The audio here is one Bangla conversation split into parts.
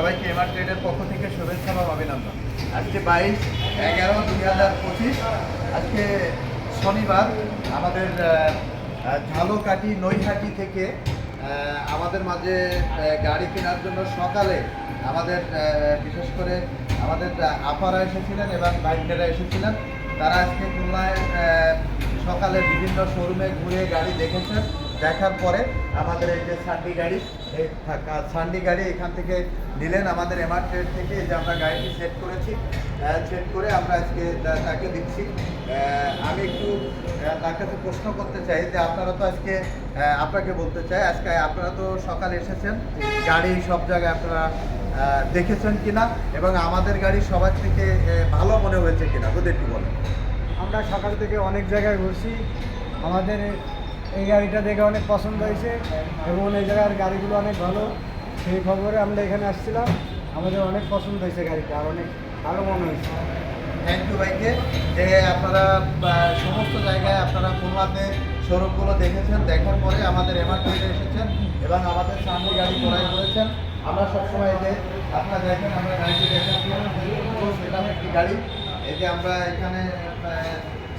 সবাইকে এমআর ট্রেডের পক্ষ থেকে শুভেচ্ছা এবং অভিনন্দন। আজকে বাইশ এগারো দুই হাজার পঁচিশ, আজকে শনিবার আমাদের ঝালকাঠি নৈহাটি থেকে আমাদের মাঝে গাড়ি কেনার জন্য সকালে আমাদের বিশেষ করে আমাদের আপারা এসেছিলেন এবং বাইকেরা এসেছিলেন। তারা আজকে খুলনায় সকালে বিভিন্ন শোরুমে ঘুরে গাড়ি দেখেছেন। দেখার পরে আমাদের এই যে সান্ডি গাড়ি, এই সান্ডি গাড়ি এখান থেকে নিলেন আমাদের এমআর ট্রেড থেকে। যে আমরা গাড়িটি সেট করেছি সেট করে আমরা আজকে তাকে দিচ্ছি। আমি একটু তার কাছে প্রশ্ন করতে চাই যে আপনারা তো আজকে আপনাকে বলতে চাই, আজকে আপনারা তো সকালে এসেছেন, গাড়ি সব জায়গায় আপনারা দেখেছেন কিনা এবং আমাদের গাড়ি সবার থেকে ভালো মনে হয়েছে কিনা? যদি একটু বলেন। আমরা সকাল থেকে অনেক জায়গায় ঘুরছি। আমাদের এই গাড়িটা দেখে অনেক পছন্দ হয়েছে এবং এই জায়গার গাড়িগুলো অনেক ভালো। সেই খবরে আমরা এখানে আসছিলাম। আমাদের অনেক পছন্দ হয়েছে গাড়িটা আর অনেক ভালো মনে হয়েছে। থ্যাংক ইউ ভাইকে। যে আপনারা সমস্ত জায়গায় আপনারা খুলনাতে শোরুমগুলো দেখেছেন, দেখার পরে আমাদের ট্রেডে এসেছেন এবং আমাদের সামনে গাড়ি ক্রয় করেছেন। আমরা সবসময় যে আপনারা দেখেন, আমরা গাড়িটি পুরো সেরকম একটি গাড়ি, এই যে আমরা এখানে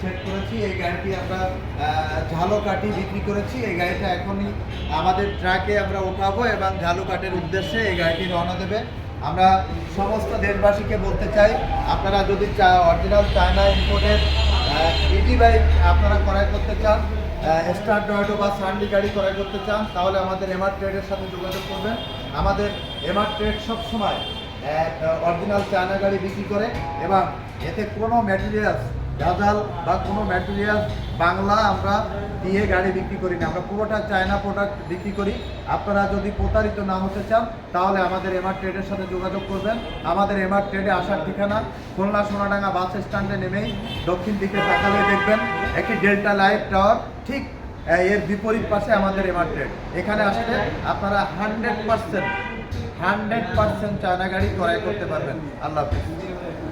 সেট করেছি। এই গাড়িটি আমরা আহ, ঝালকাঠি বিক্রি করেছি। এই গাড়িটা এখনই আমাদের ট্রাকে আমরা উঠাবো এবং ঝালকাঠের উদ্দেশ্যে এই গাড়িটি রওনা দেবে। আমরা সমস্ত দেশবাসীকে বলতে চাই আপনারা যদি চা অরিজিনাল চায়না ইম্পোর্টের ইডি বাইক আপনারা ক্রয় করতে চান স্টার ডয়েটো বা সান্ডি গাড়ি ক্রয় করতে চান তাহলে আমাদের এমআর ট্রেডের সাথে যোগাযোগ করবেন। আমাদের এমআর ট্রেড সবসময় অরিজিনাল চায়না গাড়ি বিক্রি করে এবং এতে কোনো ম্যাটেরিয়ালস গাজাল বা কোনো ম্যাটেরিয়াল বাংলা আমরা দিয়ে গাড়ি বিক্রি করি না। আমরা পুরোটা চায়না প্রোডাক্ট বিক্রি করি। আপনারা যদি প্রতারিত না হতে চান, তাহলে আমাদের এমআর ট্রেডের সাথে যোগাযোগ করবেন। আমাদের এমআর ট্রেডে আসার ঠিকানা খুলনা সোনাডাঙ্গা বাস স্ট্যান্ডে নেমেই দক্ষিণ দিকে তাকালে দেখবেন একটি ডেল্টা লাইট টাওয়ার ঠিক এর বিপরীত পাশে আমাদের এমআর ট্রেড এখানে আসলে আপনারা hundred percent hundred percent China গাড়ি ক্রয় করতে পারবেন। আল্লাহ হাফিজ।